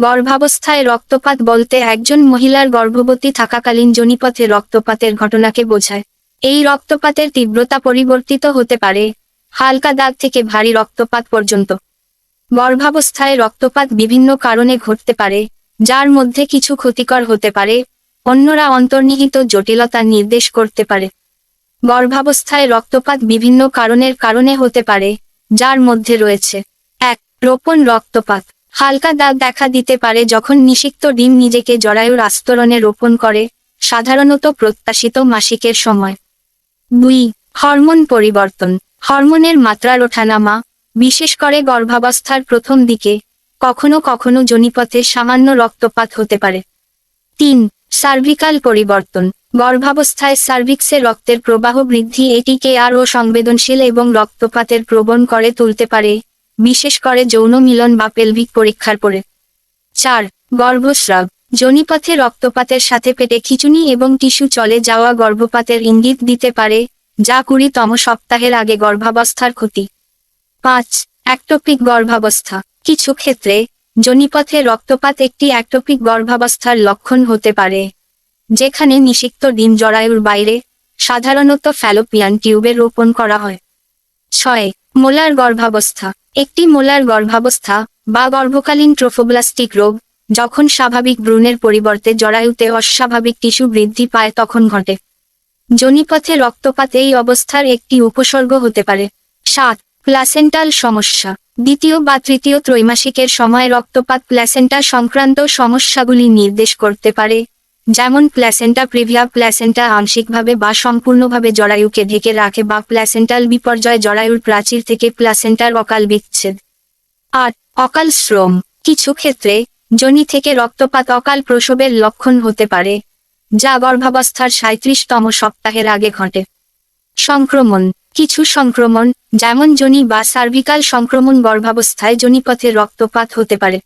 গর্ভাবস্থায় রক্তপাত বলতে একজন মহিলার গর্ভবতী থাকাকালীন জনিপথে রক্তপাতের ঘটনাকে বোঝায়। এই রক্তপাতের তীব্রতা পরিবর্তিত হতে পারে হালকা দাগ থেকে ভারী রক্তপাত পর্যন্ত। গর্ভাবস্থায় রক্তপাত বিভিন্ন কারণে ঘটতে পারে, যার মধ্যে কিছু ক্ষতিকর হতে পারে, অন্যরা অন্তর্নিহিত জটিলতা নির্দেশ করতে পারে। গর্ভাবস্থায় রক্তপাত বিভিন্ন কারণের কারণে হতে পারে, যার মধ্যে রয়েছে, এক, রোপণ রক্তপাত। হালকা দাগ দেখা দিতে পারে যখন নিষিক্ত ডিম নিজেকে জরায়ুর আস্তরণে রোপণ করে, সাধারণত প্রত্যাশিত মাসিকের সময়। দুই, হরমোন পরিবর্তন। হরমোনের মাত্রার ওঠানামা, বিশেষ করে গর্ভাবস্থার প্রথম দিকে, কখনো কখনো জনিপথে সামান্য রক্তপাত হতে পারে। তিন, সার্ভিকাল পরিবর্তন। গর্ভাবস্থায় সার্ভিক্সে রক্তের প্রবাহ বৃদ্ধি এটিকে আরও সংবেদনশীল এবং রক্তপাতের প্রবণ করে তুলতে পারে। বিশেষ করে যৌন মিলন বা পেলভিক পরীক্ষার পরে। চার, গর্ভস্রাব। জনিপথে রক্তপাতের সাথে পেটে খিচুনি এবং টিস্যু চলে যাওয়া গর্ভপাতের ইঙ্গিত দিতে পারে, যা কুড়িতম সপ্তাহের আগে গর্ভাবস্থার ক্ষতি। পাঁচ, অ্যাক্টোপিক গর্ভাবস্থা। কিছু ক্ষেত্রে, জনিপথে রক্তপাত একটি অ্যাক্টোপিক গর্ভাবস্থার লক্ষণ হতে পারে, যেখানে নিষিক্ত ডিম জরায়ুর বাইরে সাধারণত ফ্যালোপিয়ান টিউবে রোপণ করা হয়। ছয়, মোলার গর্ভাবস্থা। একটি মোলার গর্ভাবস্থা বা গর্ভকালীন ট্রোফোব্লাস্টিক রোগ, যখন স্বাভাবিক ভ্রূণের পরিবর্তে জরায়ুতে অস্বাভাবিক টিস্যু বৃদ্ধি পায় তখন ঘটে। জনিপথে রক্তপাত এই অবস্থার একটি উপসর্গ হতে পারে। সাত, প্লাসেন্টাল সমস্যা। দ্বিতীয় বা তৃতীয় ত্রৈমাসিকের সময় রক্তপাত প্ল্যাসেন্টা সংক্রান্ত সমস্যাগুলি নির্দেশ করতে পারে। যেমন প্ল্যাসেন্টা প্রিভিয়া প্ল্যাসেন্টা আংশিকভাবে বা সম্পূর্ণভাবে জরায়ুকে ঢেকে রাখে বা প্ল্যাসেন্টাল বিপর্যয় জরায়ুর প্রাচীর থেকে প্ল্যাসেন্টার অকাল বিচ্ছেদ। আট অকাল শ্রম। কিছু ক্ষেত্রে, জনি থেকে রক্তপাত অকাল প্রসবের লক্ষণ হতে পারে, যা গর্ভাবস্থার সাঁত্রিশতম সপ্তাহের আগে ঘটে। সংক্রমণ। কিছু সংক্রমণ, যেমন জনি বা সার্ভিকাল সংক্রমণ গর্ভাবস্থায় জনিপথে রক্তপাত হতে পারে।